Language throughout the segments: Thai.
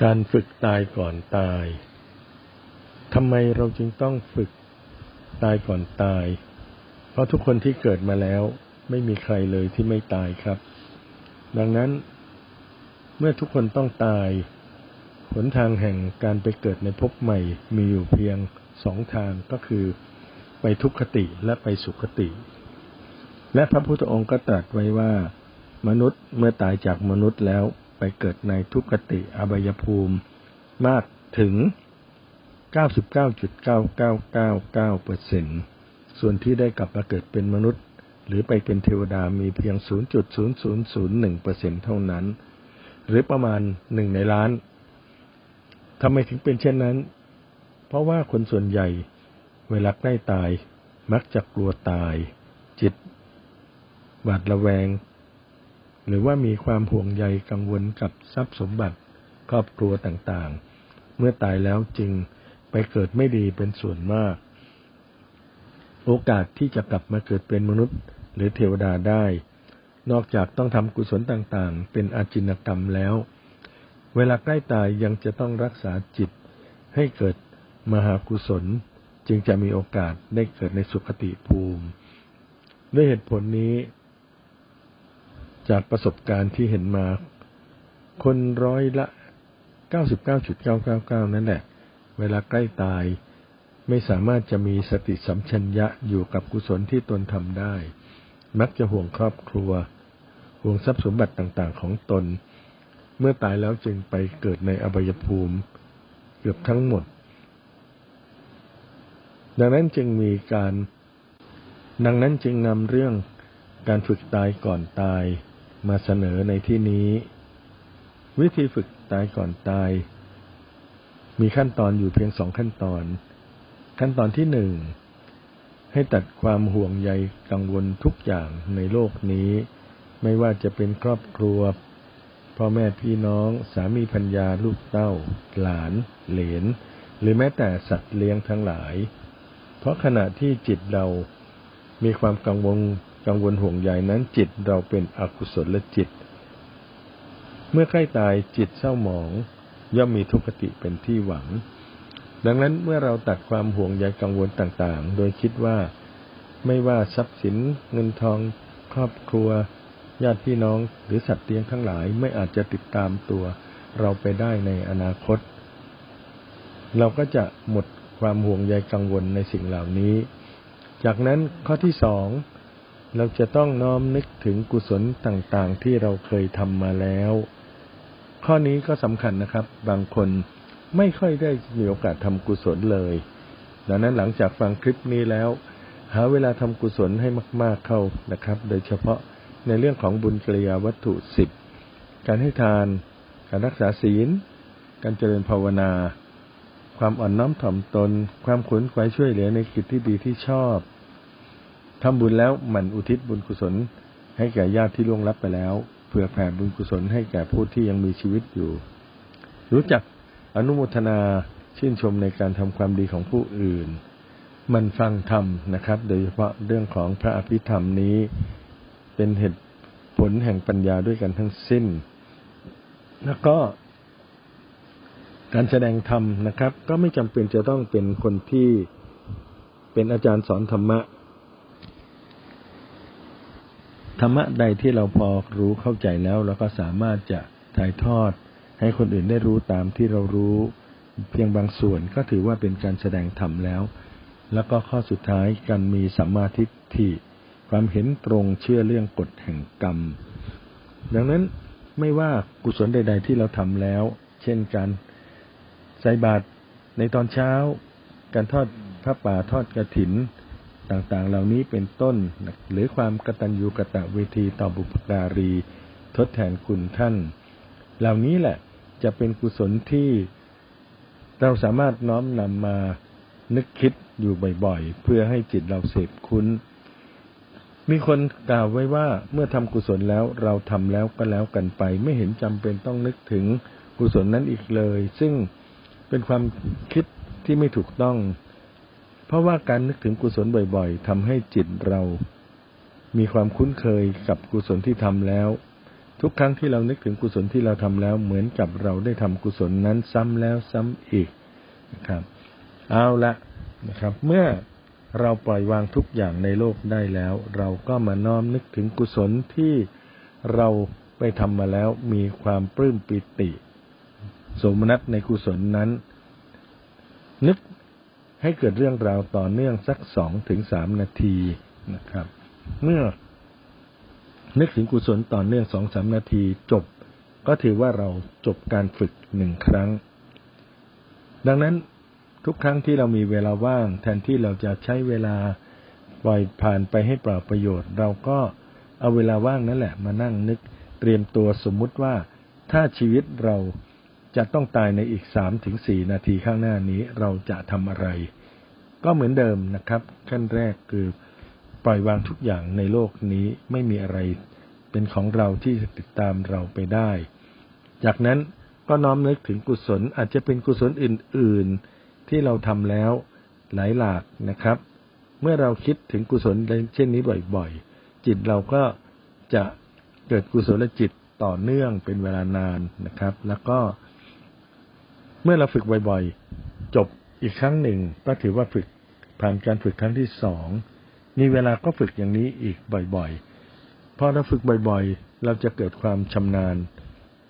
การฝึกตายก่อนตาย ทำไมเราจึงต้องฝึกตายก่อนตาย เพราะทุกคนที่เกิดมาแล้วไม่มีใครเลยที่ไม่ตายครับ ดังนั้น เมื่อทุกคนต้องตาย หนทางแห่งการไปเกิดในภพใหม่มีอยู่เพียงสองทางก็คือไปทุกขติและไปสุขติ และพระพุทธองค์ก็ตรัสไว้ว่า มนุษย์เมื่อตายจากมนุษย์แล้ว ไปเกิดในทุกขติอบายภูมิมากถึง 99.9999%ส่วนที่ได้กลับมาเกิดเป็นมนุษย์ หรือไปเป็นเทวดามีเพียง 0.0001%เปอร์เซ็นเท่านั้น หรือประมาณหนึ่งในล้านทำไมถึงเป็นเช่นนั้น เพราะว่าคนส่วนใหญ่เวลาใกล้ตายมักจะกลัวตาย จิตหวาดระแวง หรือว่ามีความห่วงใยกังวลกับทรัพย์สมบัติ ครอบครัวต่างๆ เมื่อตายแล้วจึงไปเกิดไม่ดีเป็นส่วนมาก โอกาสที่จะกลับมาเกิดเป็นมนุษย์ หรือเทวดาได้ นอกจากต้องทำกุศลต่างๆ เป็นอาจินกรรมแล้ว เวลาใกล้ตายยังจะต้องรักษาจิต ให้เกิดมหากุศล จึงจะมีโอกาสได้เกิดในสุขติภูมิ ด้วยเหตุผลนี้ จากประสบการณ์ที่เห็นมา คนร้อยละ99.999นั่นแหละ เวลาใกล้ตายไม่สามารถจะมีสติสัมชัญญะอยู่กับกุศลที่ตนทำได้ มักจะห่วงครอบครัว ห่วงทรัพย์สมบัติต่างๆ ของตน เมื่อตายแล้วจึงไปเกิดในอบายภูมิ เกือบทั้งหมด ดังนั้นจึงมีการ ดังนั้นจึงนำเรื่องการฝึกตายก่อนตาย มาเสนอในที่นี้ วิธีฝึกตายก่อนตาย มีขั้นตอนอยู่เพียงสองขั้นตอน ขั้นตอนที่หนึ่งให้ตัดความห่วงใยกังวลทุกอย่างในโลกนี้ ไม่ว่าจะเป็นครอบครัวพ่อแม่พี่น้องสามีพัญญาลูกเต้า หลาน เหลน หรือแม้แต่สัตว์เลี้ยงทั้งหลาย เพราะขณะที่จิตเรามีความกังวล กังวลห่วงใยนั้นจิตเราเป็นอกุศลและจิต เมื่อใกล้ตายจิตเศร้าหมอง ย่อมมีทุกขติเป็นที่หวัง ดังนั้นเมื่อเราตัดความห่วงใยกังวลต่างๆ โดยคิดว่าไม่ว่าทรัพย์สินเงินทอง ครอบครัว ญาติพี่น้องหรือสัตว์เลี้ยงทั้งหลายไม่อาจจะติดตามตัวเราไปได้ในอนาคต เราก็จะหมดความห่วงใยกังวลในสิ่งเหล่านี้ จากนั้นข้อที่สอง เราจะต้องน้อมนึกถึงกุศลต่างๆ ที่เราเคยทำมาแล้ว ข้อนี้ก็สำคัญนะครับ บางคนไม่ค่อยได้มีโอกาสทำกุศลเลย ดังนั้นหลังจากฟังคลิปนี้แล้ว หาเวลาทำกุศลให้มาก ๆเข้านะครับ โดยเฉพาะในเรื่องของบุญกริยาวัตถุสิบการให้ทาน การรักษาศีล การเจริญภาวนา ความอ่อนน้อมถ่อมตน ความขวนขวายช่วยเหลือในกิจที่ดีที่ชอบ ทำบุญแล้วหมั่นอุทิศบุญกุศล ให้แก่ญาติที่ล่วงลับไปแล้วเพื่อแผ่บุญกุศลให้แก่ผู้ที่ยังมีชีวิตอยู่ รู้จักอนุโมทนาชื่นชมในการทำความดีของผู้อื่น มันฟังธรรมนะครับ โดยเฉพาะเรื่องของพระอภิธรรมนี้ เป็นเหตุผลแห่งปัญญาด้วยกันทั้งสิ้น แล้วก็ การแสดงธรรมนะครับ ก็ไม่จำเป็นจะต้องเป็นคนที่เป็นอาจารย์สอนธรรมะ ธรรมะใดที่เราพอรู้เข้าใจแล้วเราก็สามารถจะถ่ายทอด ให้คนอื่นได้รู้ตามที่เรารู้ เพียงบางส่วนก็ถือว่าเป็นการแสดงธรรมแล้ว แล้วก็ข้อสุดท้ายการมีสัมมาทิฏฐิความเห็นตรงเชื่อเรื่องกฎแห่งกรรม ดังนั้นไม่ว่ากุศลใด ๆ ที่เราทำแล้ว เช่นการใส่บาตรในตอนเช้า การทอดพระป่าทอดกระถิน ต่างๆ เหล่านี้เป็นต้น หรือความกตัญญูกะตะเวทีต่อบุพการี ทดแทนคุณท่าน เหล่านี้แหละจะเป็นกุศลที่เราสามารถน้อมนำมานึกคิดอยู่บ่อยๆ เพื่อให้จิตเราเสพคุ้น มีคนกล่าวไว้ว่าเมื่อทำกุศลแล้วเราทำแล้วก็แล้วกันไป ไม่เห็นจำเป็นต้องนึกถึงกุศลนั้นอีกเลย ซึ่งเป็นความคิดที่ไม่ถูกต้อง เพราะว่าการนึกถึงกุศลบ่อยๆทำให้จิตเรา มีความคุ้นเคยกับกุศลที่ทำแล้ว ทุกครั้งที่เรานึกถึงกุศลที่เราทำแล้วเหมือนกับเราได้ทำกุศลนั้นซ้ำแล้วซ้ำอีกนะครับ เอาละนะครับ เมื่อเราปล่อยวางทุกอย่างในโลกได้แล้ว เราก็มาน้อมนึกถึงกุศลที่เราไปทำมาแล้วมีความปลื้มปิติ สมนัตในกุศลนั้น นึก ให้เกิดเรื่องราวต่อเนื่องสักสองถึงสามนาทีนะครับ เมื่อนึกถึงกุศลต่อเนื่องสองสามนาทีจบ ก็ถือว่าเราจบการฝึกหนึ่งครั้ง ดังนั้นทุกครั้งที่เรามีเวลาว่าง แทนที่เราจะใช้เวลาปล่อยผ่านไปให้เปล่าประโยชน์ เราก็เอาเวลาว่างนั่นแหละ มานั่งนึกเตรียมตัวสมมุติว่าถ้าชีวิตเรา จะต้องตายในอีกสามถึงสี่นาทีข้างหน้านี้เราจะทำอะไร ก็เหมือนเดิมนะครับ ขั้นแรกคือปล่อยวางทุกอย่างในโลกนี้ไม่มีอะไรเป็นของเราที่จะติดตามเราไปได้ จากนั้นก็น้อมนึกถึงกุศลอาจจะเป็นกุศลอื่น ๆ ที่เราทำแล้วหลายหลากนะครับ เมื่อเราคิดถึงกุศลเช่นนี้บ่อยๆ จิตเราก็จะเกิดกุศลจิตต่อเนื่องเป็นเวลานานนะครับ แล้วก็ เมื่อเราฝึกบ่อยๆ จบอีกครั้งหนึ่งก็ถือว่าฝึกผ่านการฝึกครั้งที่สองมีเวลาก็ฝึกอย่างนี้อีกบ่อยๆ พอเราฝึกบ่อยๆ เราจะเกิดความชำนาญ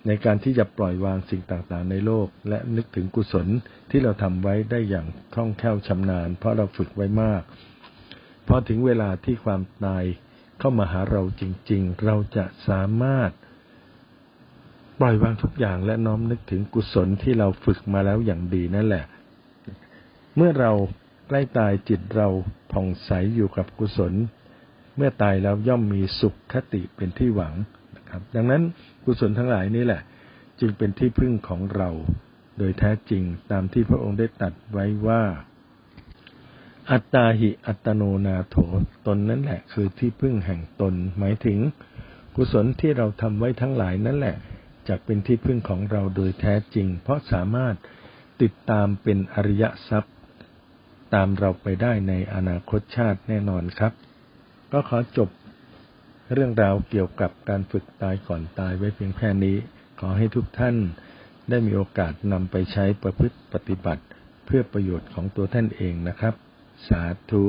ในการที่จะปล่อยวางสิ่งต่างๆ ในโลก และนึกถึงกุศลที่เราทำไว้ได้อย่างคล่องแคล่วชำนาญ เพราะเราฝึกไว้มาก พอถึงเวลาที่ความตายเข้ามาหาเราจริงๆ เราจะสามารถ ปล่อยวางทุกอย่างและน้อมนึกถึงกุศลที่เราฝึกมาแล้วอย่างดีนั่นแหละ เมื่อเราใกล้ตายจิตเราผ่องใสอยู่กับกุศล เมื่อตายแล้วย่อมมีสุขคติเป็นที่หวังนะครับ ดังนั้นกุศลทั้งหลายนี้แหละ จึงเป็นที่พึ่งของเรา โดยแท้จริงตามที่พระองค์ได้ตัดไว้ว่า อัตตาหิอัตโนนาโถตนนั่นแหละ คือที่พึ่งแห่งตนหมายถึงกุศลที่เราทำไว้ทั้งหลายนั่นแหละ จะเป็นที่พึ่งของเราโดยแท้จริง เพราะสามารถติดตามเป็นอริยทรัพย์ ตามเราไปได้ในอนาคตชาติแน่นอนครับ ก็ขอจบเรื่องราวเกี่ยวกับการฝึกตายก่อนตายไว้เพียงแค่นี้ ขอให้ทุกท่านได้มีโอกาสนำไปใช้ประพฤติปฏิบัติ เพื่อประโยชน์ของตัวท่านเองนะครับ สาธุ